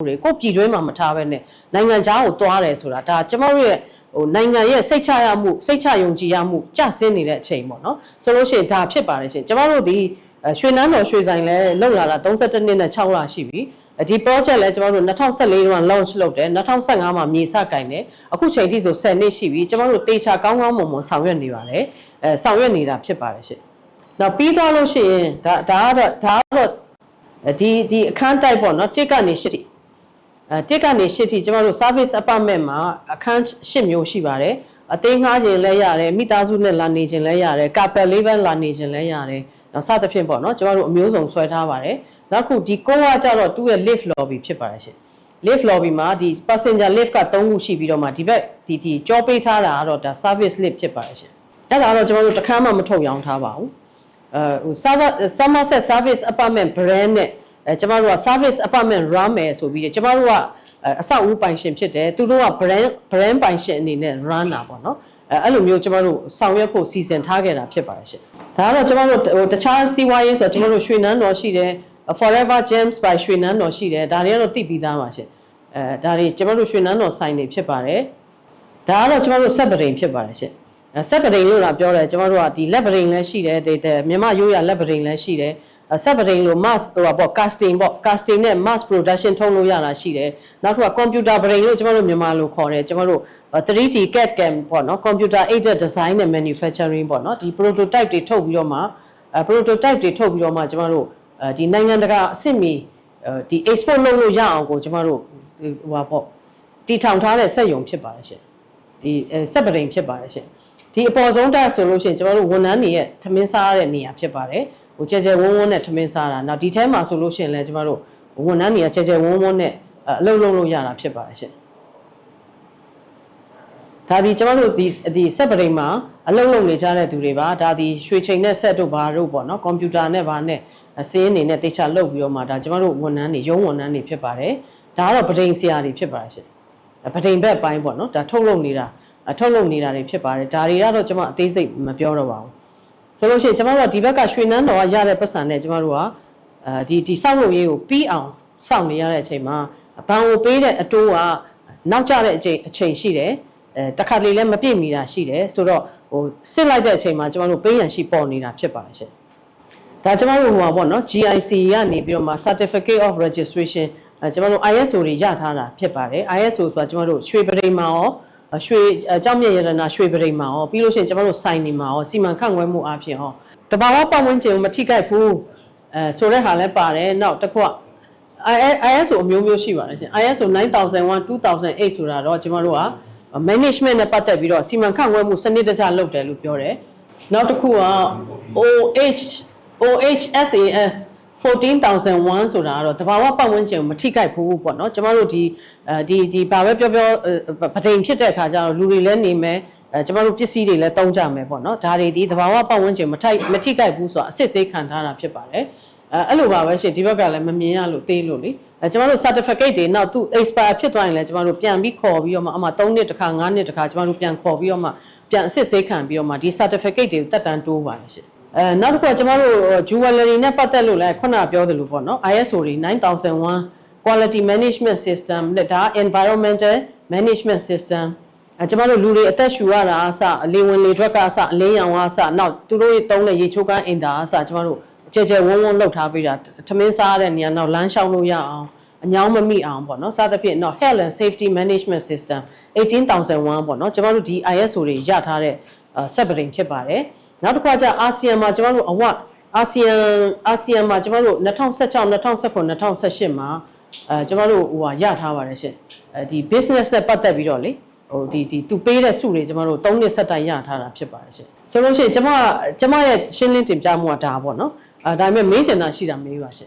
တွေကိုပြည်တွင်းမှာမထားဘဲနဲ့နိုင်ငံခြားကိုသွားတယ်ဆိုတာဒါကျမတို့ရဲ့ဟိုနိုင်ငံရဲ့စိတ်ချရမှုစိတ်ချယုံကြည်ရမှုကျဆင်းနေတဲ့အချိန်ပေါ့နော်ဆိုလို့ရှိရင်ဒါဖြစ်ပါတယ်ရှင်ကျမတို့ဒီအဲရွှေနန်းတော်ရွှေဆိုင်လဲလောက်လာတာ32နှစ်နဲ့6လရှိပြီဒီ project လဲကျမတို့2014တုန်းက launch လုပ်တယ်2015မှာမြေစကင်တယ်အခုချိန်ထိဆို10နှစ်ရှိပြီကျမတို့တေချာကောင်းကောင်းမွန်မွန်ဆောင်ရွက်နေပါတယ်အဲဆောင်ရွက်နေတာဖြစ်ပါတယ်ရှင်နောက်ပြီးသွားလို့ရှိရင်ဒါဒါကတော့ဒါကတော့ဒီဒီအခန်းတိုက်ပေါ့နော်တစ်ကနေရှစ်ထိ အဲတစ်ကနေရှစ်ထိကျမတို့ service apartment မှာအခန်းရှစ်မျိုးရှိပါတယ်အသေးငှားခြင်းလည်းရတယ်မိသားစုနဲ့လာနေခြင်းလည်းရတယ်ကာပယ်လေးပဲလာနေခြင်းလည်းရတယ်နောက်စသဖြင့်ပေါ့နော်ကျမတို့အမျိုးစုံဆွဲထားပါတယ်နောက်ခုဒီကိုကကြတော့သူ့ရဲ့ lift lobby ဖြစ်ပါတယ်ရှင် lift lobby မှာဒီ passenger lift က3ခုရှိပြီးတော့မှဒီဘက်ဒီဒီကြောပေးထားတာကတော့ဒါ service lift ဖြစ်ပါတယ်ရှင်အဲ့ဒါတော့ကျမတို့တစ်ခါမှမထုတ်ရောင်းထားပါဘူးအဲဟို server Somerset service apartment brand နဲ့ အဲကျမတို့က service apartment run မယ်ဆိုပြီးတော့ကျမတို့ကအဆောက်အဦပိုင်ရှင်ဖြစ်တယ်သူတို့က brand brand ပိုင်ရှင်အနေနဲ့ run တာပေါ့နော်အဲအဲ့လိုမျိုးကျမတို့ဆောင်ရွက်ဖို့စီစဉ်ထားခဲ့တာဖြစ်ပါတယ်ရှင်ဒါကတော့ကျမတို့ဟိုတခြားစီးပွားရေးဆိုတော့ကျမတို့ရွှေနန်းတော်ရှိတယ် forever gems by ရွှေနန်းတော်ရှိတယ်ဒါတွေကတော့သိပြီးသားပါရှင်အဲဒါတွေကျမတို့ရွှေနန်းတော်ဆိုင်တွေဖြစ်ပါတယ်ဒါကတော့ကျမတို့ဆက်ပရိန်ဖြစ်ပါတယ်ရှင်အဲဆက်ပရိန်လို့လာပြောတယ်ကျမတို့ကဒီလက်ပရိန်လည်းရှိတယ်ဒီတဲ့မြန်မာရိုးရလက်ပရိန်လည်းရှိတယ် ဆက်ပရိန်လို့ mass ဟိုပေါ့ casting ပေါ့ casting နဲ့ mass production ထုံးလို့ရတာရှိတယ်နောက်တစ်ခုက computer brain လို့ကျမတို့မြန်မာလိုခေါ်တယ်ကျမတို့ 3D CAD CAM ပေါ့နော် computer aided design နဲ့ manufacturing ပေါ့နော်ဒီ prototype တွေထုတ်ပြီးတော့မှအဲ prototype တွေထုတ်ပြီးတော့မှကျမတို့အဲဒီနိုင်ငံတကာအဆင့်မီဒီ export လုပ်လို့ရအောင်ကိုကျမတို့ဟိုပါပေါ့တီထောင်ထားတဲ့စက်ရုံဖြစ်ပါတယ်ရှင်ဒီစက်ပရိန်ဖြစ်ပါတယ်ရှင်ဒီအပေါ်ဆုံးတက်ဆိုလို့ရှိရင်ကျမတို့ဝန်ထမ်းတွေရဲ့ထမင်းစားရတဲ့နေရာဖြစ်ပါတယ် ဟိုကြဲကြဲဝန်းဝန်းနဲ့ထမင်းစားတာနောက်ဒီထဲမှာဆိုလို့ရှိရင်လည်းကျမတို့ဝန်ထမ်းတွေကကြဲကြဲဝန်းဝန်းနဲ့အလုပ်လုပ်လို့ရတာဖြစ်ပါတယ်ရှင်ဒါဒီကျမတို့ဒီဒီစက်ပရိန်မှာအလုပ်လုပ်နေကြတဲ့သူတွေပါဒါဒီရွှေချိန်နဲ့ဆက်တို့ဘာတို့ပေါ့နော်ကွန်ပျူတာနဲ့ဘာနဲ့စင်းအနေနဲ့တေချာလုပ်ပြီးတော့မှဒါကျမတို့ဝန်ထမ်းတွေရုံးဝန်ထမ်းတွေဖြစ်ပါတယ်ဒါကတော့ပဒိန်ဆရာတွေဖြစ်ပါတယ်ရှင်ပဒိန်ဘက်ပိုင်းပေါ့နော်ဒါထုတ်လုပ်နေတာထုတ်လုပ်နေတာတွေဖြစ်ပါတယ်ဒါတွေကတော့ကျမအသေးစိတ်မပြောတော့ပါဘူး ဆိုလို့ရှိရင်ကျမတို့ကဒီဘက်ကရွှေနန်းတော်ကရတဲ့ပတ်စံနဲ့ကျမတို့ကအဲဒီဒီစောက်လုပ်ရေးကိုပြီးအောင်စောင့်နေရတဲ့အချိန်မှာဘန်ကိုပေးတဲ့အတိုးကနောက်ကျတဲ့အချိန်အချိန်ရှိတယ်အဲတခါလေလည်းမပြည့်မီတာရှိတယ်ဆိုတော့ဟိုစစ်လိုက်တဲ့အချိန်မှာကျမတို့ပေးရန်ရှိပေါ်နေတာဖြစ်ပါတယ်ရှင်ဒါကျမတို့ဟိုပါပေါ့နော် GIC ကနေပြီးတော့မှ Certificate of Registration အဲကျမတို့ ISO တွေရထားတာဖြစ်ပါတယ် ISO ဆိုတာကျမတို့ရွှေပရိမာရော ရွှေအကြောင်းမြတ်ရတနာရွှေပရိမာရောပြီးလို့ရှိရင်ကျမတို့စိုင်နေမှာရောစီမံခန့်ခွဲမှုအပြင်ဟောတဘာဝပတ်ဝန်းကျင်ကိုမထိခိုက်ဘူးအဲဆိုတဲ့ဟာလည်းပါတယ်နောက်တစ်ခုက ISO အမျိုးမျိုးရှိပါတယ်ရှင် ISO 9001 2008ဆိုတာတော့ကျမတို့က management နဲ့ပတ်သက်ပြီးတော့စီမံခန့်ခွဲမှုစနစ်တကျလုပ်တယ်လို့ပြောတယ်နောက်တစ်ခုက OH OHSAS 14001ဆိုတာကတော့တဘာဝပတ်ဝန်းကျင်ကိုမထိခိုက်ဘူးပေါ့နော်ကျမတို့ဒီအဲဒီဒီဘာပဲပြောပြောပဒိန်ဖြစ်တဲ့အခါကျတော့လူတွေလည်းနေမယ်အဲကျမတို့ပစ္စည်းတွေလည်းတုံးကြမယ်ပေါ့နော်ဒါတွေဒီတဘာဝပတ်ဝန်းကျင်မထိုက်မထိခိုက်ဘူးဆိုတာအစစ်ဆေးခံထားတာဖြစ်ပါတယ်အဲအဲ့လိုပါပဲရှင်ဒီဘက်ကလည်းမမြင်ရလို့သေးလို့လေအဲကျမတို့ certificate တွေနောက်သူ expire ဖြစ်သွားရင်လည်းကျမတို့ပြန်ပြီးခေါ်ပြီးတော့မှအမှ3နှစ်တစ်ခါ5နှစ်တစ်ခါကျမတို့ပြန်ခေါ်ပြီးတော့မှပြန်အစစ်ဆေးခံပြီးတော့မှဒီ certificate တွေကိုတက်တန်းတိုးပါတယ်ရှင် အဲနောက်တစ်ခုကကျမတို့ jewelry နဲ့ပတ်သက်လို့လည်းခုနပြောသလိုပေါ့နော် ISO တွေ9001 quality management system နဲ့ဒါ environmental management system အဲကျမတို့လူတွေအသက်ရှူရတာအစအလေဝင်လေထွက်ကအစအလင်းရောင်ကအစနောက်သူတို့တွေတုံးတဲ့ရေချိုးကန်းအင်တာအစကျမတို့ကြဲကြဲဝန်းဝန်းလှုပ်ထားပေးတာထမင်းစားတဲ့နေရာနောက်လမ်းလျှောက်လို့ရအောင်အညောင်းမမိအောင်ပေါ့နော်စသဖြင့်တော့ health and safety management system 18001ပေါ့နော်ကျမတို့ဒီ ISO တွေရထားတဲ့စက်ပရင်ဖြစ်ပါတယ် နောက်တစ်ခါကျအာဆီယံမှာကျမတို့အဝအာဆီယံအာဆီယံမှာကျမတို့2016 2019 2018မှာအဲကျမတို့ဟိုဟာရထားပါတယ်ရှင်အဲဒီ business နဲ့ပတ်သက်ပြီးတော့လေဟိုဒီဒီသူပေးတဲ့စုတွေကျမတို့၃နှစ်ဆက်တိုင်ရထားတာဖြစ်ပါတယ်ရှင်ဆိုလို့ရှိရင်ကျမကျမရဲ့ရှင်းလင်းတင်ပြမှုကဒါပေါ့နော်အဲဒါပေမဲ့မေးချင်တာရှိတာမေးပါရှင်